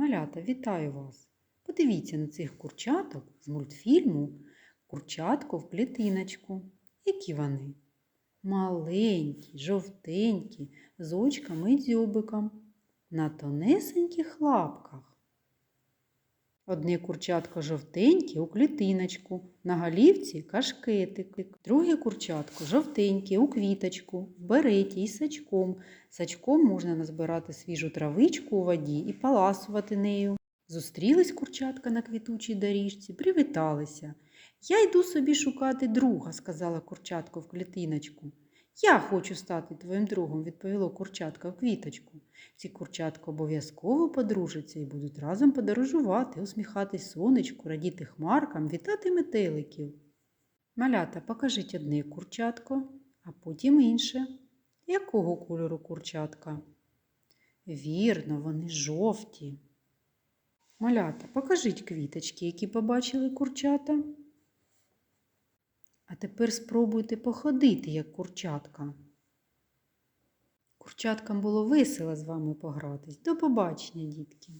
Малята, вітаю вас! Подивіться на цих курчаток з мультфільму Курчатко в клітиночку. Які вони? Маленькі, жовтенькі, з очками і дзьобиком, на тонесеньких лапках. Одне курчатко жовтеньке у клітиночку, на голівці кашкетик. Друге курчатко жовтеньке у квіточку, в береті із сачком. Сачком можна назбирати свіжу травичку у воді і паласувати нею. Зустрілись курчатка на квітучій доріжці, привіталися. Я йду собі шукати друга, сказала курчатко в клітиночку. Я хочу стати твоїм другом, відповіло курчатка в квіточку. Ці курчатка обов'язково подружаться і будуть разом подорожувати, усміхатись сонечку, радіти хмаркам, вітати метеликів. Малята, покажіть одне курчатко, а потім інше. Якого кольору курчатка? Вірно, вони жовті. Малята, покажіть квіточки, які побачили курчата. А тепер спробуйте походити, як курчатка. Курчаткам було весело з вами погратись. До побачення, дітки!